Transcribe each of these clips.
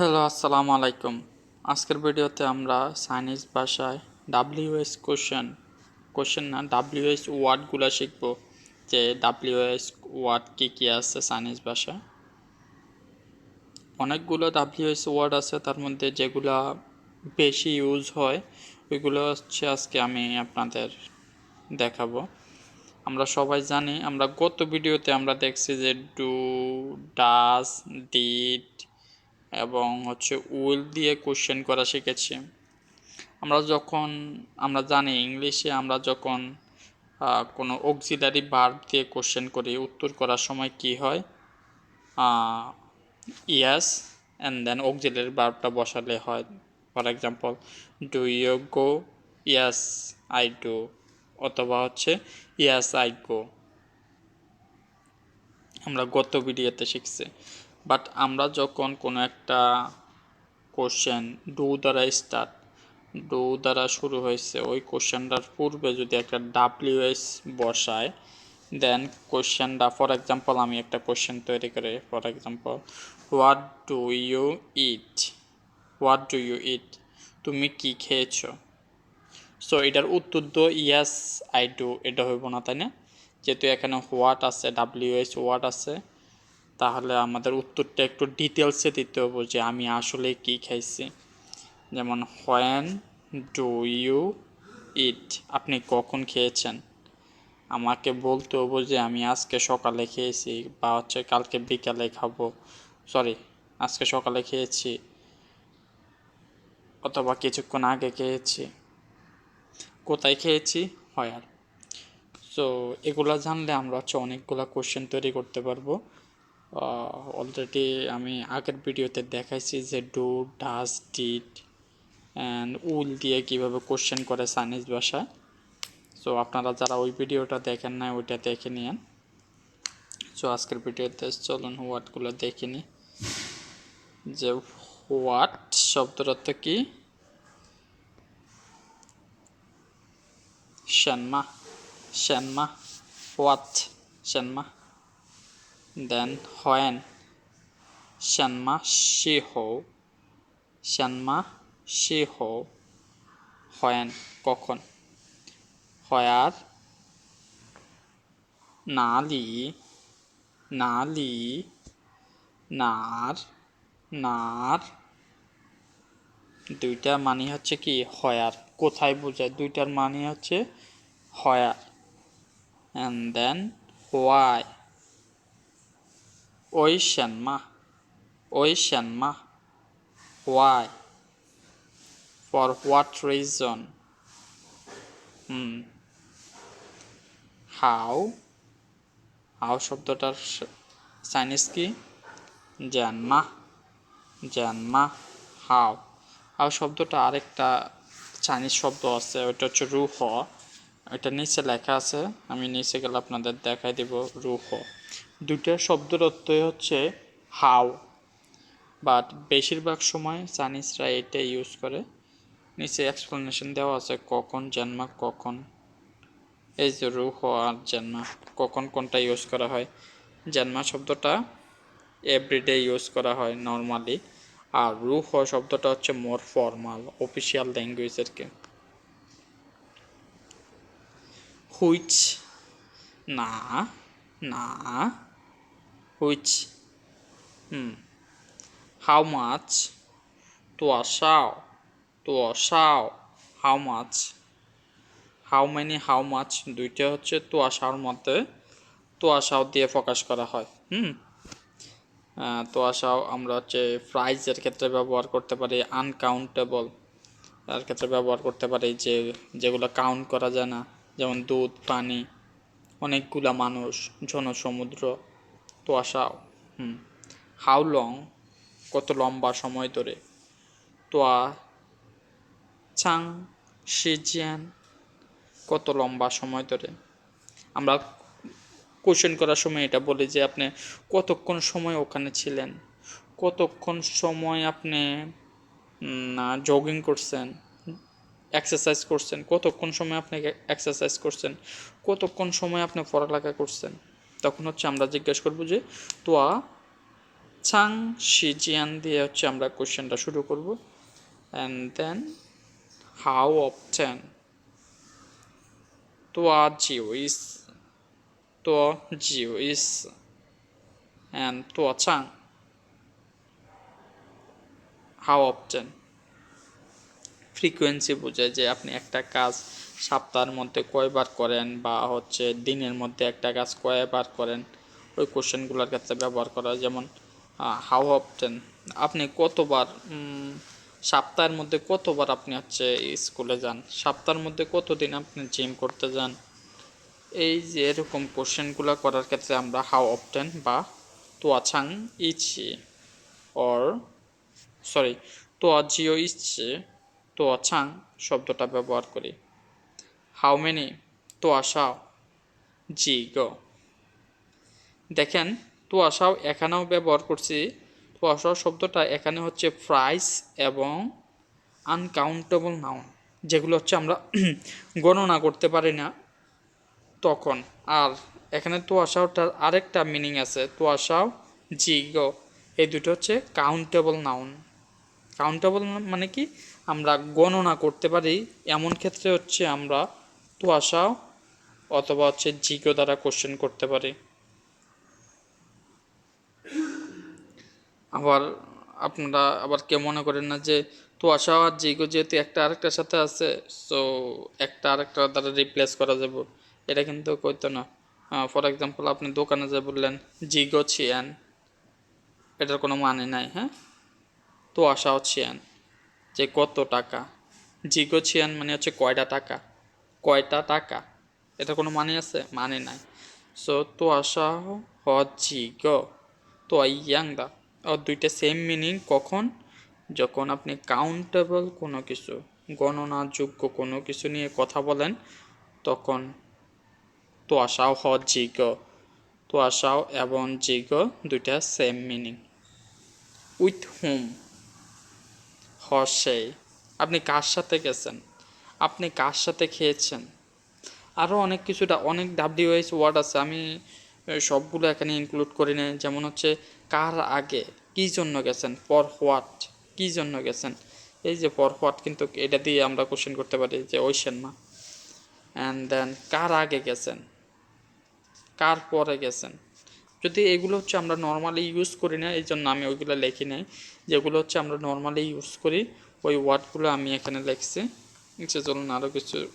Hello আসসালামু আলাইকুম। আজকের ভিডিওতে আমরা চাইনিজ ভাষায় ডাব্লিউএস কোশ্চেন কোশ্চেন না ডাব্লিউএস ওয়ার্ডগুলো শিখব। যে ডাব্লিউএস ওয়ার্ড কী কী আছে চাইনিজ ভাষায়? অনেকগুলো ডাব্লিউএস ওয়ার্ড আছে, তার মধ্যে যেগুলা বেশি ইউজ হয়, ওইগুলো হচ্ছে আজকে আমি আপনাদের দেখাবো। আমরা সবাই জানি, আমরা গত ভিডিওতে আমরা দেখছি যে ডু ডাস ডিড এবং হচ্ছে উইল দিয়ে কোশ্চেন করা শিখেছি। আমরা যখন, আমরা জানি ইংলিশে আমরা যখন কোনো অক্সিলারি ভার্ব দিয়ে কোশ্চেন করি, উত্তর করার সময় কি হয়? ইয়াস অ্যান্ড দেন অক্সিলারি ভার্বটা বসালে হয়। For example do you go yes I do অথবা হচ্ছে ইয়াস আই গো আমরা গত ভিডিওতে শিখছি। বাট আমরা যখন কোনো একটা কোশ্চেন ডু দ্বারা স্টার্ট ডু দ্বারা শুরু হয়েছে, ওই কোশ্চেনটার পূর্বে যদি একটা ডাব্লিউ ডাব্লিউএস বসায় দেন কোশ্চেনটা ফর এক্সাম্পল আমি একটা কোশ্চেন তৈরি করি for example what do you eat what do you eat তুমি কি খেয়েছো? সো এটার উত্তর তো ইয়াস আই ডু এটা হইব না, তাই না? যেহেতু এখানে হোয়াট আছে ডাব্লিউএস হোয়াট আছে তাহলে আমাদের উত্তরটা একটু ডিটেলসে দিতে হবে যে আমি আসলে কি খাইছি। যেমন হোয়েন ডু ইউ ইট আপনি কখন খেয়েছেন? আমাকে বলতে হবে যে আমি আজকে সকালে খেয়েছি বা হচ্ছে কালকে বিকালে খাব। সরি আজকে সকালে খেয়েছি অথবা কিছুক্ষণ আগে খেয়েছি। কোথায় খেয়েছি? হয় আর। সো এগুলো জানলে আমরা হচ্ছে অনেকগুলো কোশ্চেন তৈরি করতে পারব। অলরেডি আমি আগের ভিডিওতে দেখাইছি যে do does did and will দিয়ে কীভাবে কোশ্চেন করে চাইনিজ ভাষায়। সো আপনারা যারা ওই ভিডিওটা দেখেন না ওইটা দেখে নিন সো আজকের ভিডিওতে চলুন হোয়াটগুলো দেখে নিই। যে হোয়াট শব্দের অর্থ কি? শ্যানমা শ্যানমা হোয়াট শ্যানমা শি হো হোয়েন কখন হয়ার নালি নালি নার নার দুইটা মানে হচ্ছে কি? হয়ার কোথায় বোঝায়? দুইটার মানে হচ্ছে হয়ার অ্যান্ড দেন হোয়াই ওই শ্যানমা ওই শ্যানমা why for what reason how how শব্দটার চাইনিজ কি? জানমা জানমা হাউ হাউ শব্দটা আরেকটা চাইনিজ শব্দ আছে, ওইটা হচ্ছে রুহ। এটা নিচে লেখা আছে, আমি নিচে গেলে আপনাদের দেখাই দেব রুহ। দুইটা শব্দের অর্থই হচ্ছে হাউ বাট বেশিরভাগ সময় চাইনিজরা এটা ইউজ করে। নিচে এক্সপ্লেনেশন দেওয়া আছে কখন, জন্মা, কখন। এই যে রুহ আর জন্মা, কখন কোনটা ইউজ করা হয়। জন্মা শব্দটা এভরিডে ইউজ করা হয় নর্মালি আর রুহ শব্দটা হচ্ছে মোর ফর্মাল অফিসিয়াল ল্যাঙ্গুয়েজের কে হুইচ না না হুইচ হুম হাউ মাছ তোয়া সাও তোয়া সাও how much how many how মাছ দুইটা হচ্ছে তোয়া সাওর মধ্যে তোয়া সাও দিয়ে প্রকাশ করা হয়, হুম? তোয়া সাও আমরা হচ্ছে প্রাইজের ক্ষেত্রে ব্যবহার করতে পারি আনকাউন্টেবল তার ক্ষেত্রে ব্যবহার করতে পারি যে, যেগুলো কাউন্ট করা যায় না, যেমন দুধ, পানি, অনেকগুলা মানুষ, জনসমুদ্র তোয়াশাও হুম। হাউ লং কত লম্বা সময় ধরে? তোয়া, চাং, সিজিয়ান, কত লম্বা সময় ধরে? আমরা কোশ্চেন করার সময় এটা বলি যে আপনি কতক্ষণ সময় ওখানে ছিলেন? কতক্ষণ সময় আপনি জগিং করছেন? এক্সারসাইজ করছেন? কতক্ষণ সময় আপনি এক্সারসাইজ করছেন? কতক্ষণ সময় আপনি পড়ালেখা করছেন? তখন হচ্ছে আমরা জিজ্ঞেস করব যে, তোয়া চাং শিজিয়ান দিয়ে হচ্ছে আমরা কোশ্চেনটা শুরু করব। অ্যান্ড দেন হাউ অপটেন তোয়া জিও ইস। তো জিও ইস। And Toya Chang? How অপটেন frequency বোঝায় যে আপনি একটা কাজ সপ্তাহের মধ্যে কয়বার করেন বা হচ্ছে দিনের মধ্যে একটা কাজ কয়বার করেন, ওই কোশ্চেনগুলোর ক্ষেত্রে ব্যবহার করা। যেমন হাউ অফটেন আপনি কতবার সপ্তাহের মধ্যে কতবার আপনি হচ্ছে স্কুলে যান? সপ্তাহের মধ্যে কতদিন আপনি জিম করতে যান? এই যে এরকম কোশ্চেনগুলো করার ক্ষেত্রে আমরা হাউ অফটেন বা তোয়াছাং ইচি অর সরি তোয়া জিও ইচ্ছে তোয়া ছাং শব্দটা ব্যবহার করি। হাউ মেনি তোয়া সাও। জি, গো। দেখেন, তোয়া সাও এখানেও ব্যবহার করছি। তোয়া সাও শব্দটা এখানে হচ্ছে প্রাইস এবং আনকাউন্টেবল নাউন যেগুলো হচ্ছে আমরা গণনা করতে পারি না তখন। আর এখানে তোয়াশাওটার আরেকটা মিনিং আছে তোয়াশাও জি, গো। এই দুটো হচ্ছে কাউন্টেবল নাউন কাউন্টেবল মানে কি? আমরা গণনা করতে পারি, এমন ক্ষেত্রে হচ্ছে আমরা তোয়াশাও অথবা হচ্ছে জিগো দ্বারা কোশ্চেন করতে পারি। আবার আপনারা আবার কেউ মনে করেন না যে তোয়াশা আর জিগো যেহেতু একটা আরেকটার সাথে আছে সো একটা আরেকটা দ্বারা রিপ্লেস করা যাব। এটা কিন্তু কইতো না। ফর এক্সাম্পল আপনি দোকানে যে বললেন, জিগো ছিয়ান, এটার কোনো মানে নাই হ্যাঁ? তোয়াশাও ছিয়ান, যে কত টাকা? জিগো ছিয়ান মানে হচ্ছে কয়টা টাকা? কয়টা টাকা? এটা কোনো মানে আছে? মানে নাই। সো তোয়াশা হ জিগো তো ইয়াংদা ও, দুইটা সেম মিনিং কখন? যখন আপনি কাউন্টেবল কোনো কিছু, গণনাযোগ্য কোনো কিছু নিয়ে কথা বলেন, তখন তো আশাও হ জিগ তো আশাও এবং জিগ দুইটা সেম মিনিং উইথ হুম হ সেই আপনি কার সাথে গেছেন? আপনি কার সাথে খেয়েছেন? আরও অনেক কিছুটা, অনেক ডাব্লিউএস ওয়ার্ড আছে। আমি সবগুলো এখানে ইনক্লুড করি না যেমন হচ্ছে, কার আগে, কি জন্য গেছেন? For what? কি জন্য গেছেন? এই যে ফর হোয়াট কিন্তু এটা দিয়ে আমরা কোশ্চেন করতে পারি যে ওইসেন না অ্যান্ড দেন কার আগে গেছেন? কার পরে গেছেন? যদি এগুলো হচ্ছে আমরা নর্মালি ইউজ করি না, এই জন্য আমি ওইগুলো লিখি নাই। যেগুলো হচ্ছে আমরা নর্মালি ইউজ করি, ওই ওয়ার্ডগুলো আমি এখানে লিখছি। নিচে চলুন আরও কিছু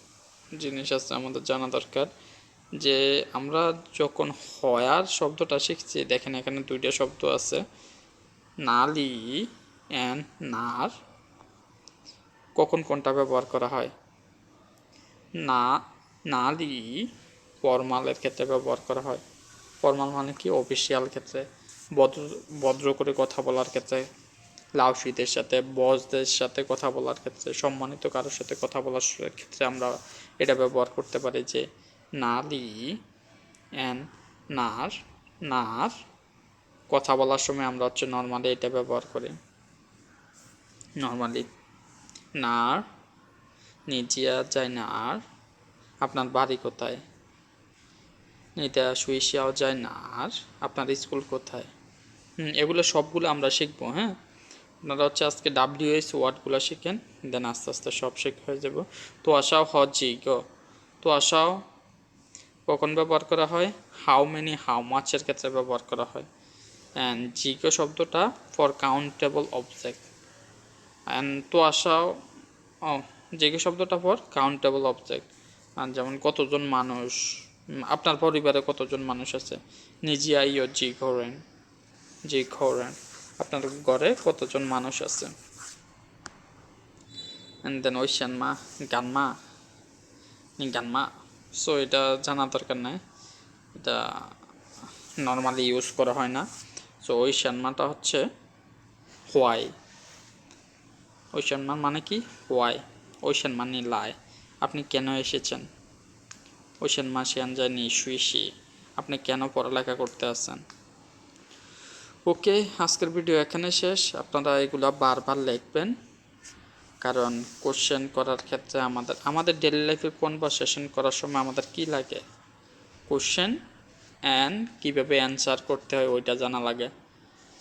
জিনিস আছে আমাদের জানা দরকার। যে আমরা যখন হয়ার শব্দটা শিখছি, দেখেন এখানে দুইটা শব্দ আছে। নালি অ্যান্ড নার, কখন কোনটা ব্যবহার করা হয়? না, নালি ফরমালের ক্ষেত্রে ব্যবহার করা হয়। ফরমাল মানে কি? অফিসিয়াল ক্ষেত্রে। ভদ্র ভদ্র করে কথা বলার ক্ষেত্রে। লাউসিদের সাথে, বসদের সাথে কথা বলার ক্ষেত্রে, সম্মানিত কারোর সাথে কথা বলার ক্ষেত্রে আমরা এটা ব্যবহার করতে পারি যে নালি অ্যান্ড নার নার, কথা বলার সময় আমরা হচ্ছে নর্মালি এটা ব্যবহার করি। নর্মালি নার, নিজিয়া যায় না আর আপনার বাড়ি কোথায়? এটা সুইসিয়াও যায় না আর আপনার স্কুল কোথায়? এগুলো সবগুলো আমরা শিখব হ্যাঁ? আপনারা হচ্ছে আজকে ডাব্লিউএস ওয়ার্ডগুলো শিখেন দেন আস্তে আস্তে সব শেখ হয়ে যাব। তো আসাও হ জি গো। তো আসাও কখন ব্যবহার করা হয়? হাউ মেনি হাউ মাচের ক্ষেত্রে ব্যবহার করা হয়? অ্যান্ড জিগো শব্দটা ফর কাউন্টেবল অবজেক্ট অ্যান্ড তো আসাও জিগো শব্দটা ফর কাউন্টেবল অবজেক্ট যেমন কতজন মানুষ আপনার পরিবারে কতজন মানুষ আছে? নিজিয়া ইয় জি ঘরেন জি ঘরেন আপনার ঘরে কতজন মানুষ আছে? দেন ওইশান মা গানমা গানমা সো এটা জানা দরকার নাই। এটা নর্মালি ইউজ করা হয় না। সো ওই শানমাটা হচ্ছে হোয়াই ওই সম্মান মানে কি? হোয়াই ওই সম্মান লাই আপনি কেন এসেছেন? ওই সম্মান শিয়ান যায় নি সুইসি আপনি কেন পড়ালেখা করতে আসছেন ওকে, আজকের ভিডিও এখানে শেষ। আপনারা এগুলা বারবার লিখবেন, কারণ কোশ্চেন করার ক্ষেত্রে আমাদের আমাদের ডেলি লাইফে কনভারসেশন করার সময় আমাদের কি লাগে? কোশ্চেন অ্যান্ড কীভাবে অ্যান্সার করতে হয় ওইটা জানা লাগে।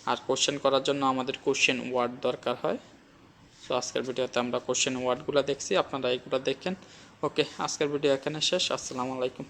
আর কোশ্চেন করার জন্য আমাদের কোশ্চেন ওয়ার্ড দরকার হয়। সো আজকের ভিডিওতে আমরা কোশ্চেন ওয়ার্ডগুলো দেখছি, আপনারা এইগুলো দেখেন। ওকে আজকের ভিডিও এখানে শেষ। আসসালামু আলাইকুম।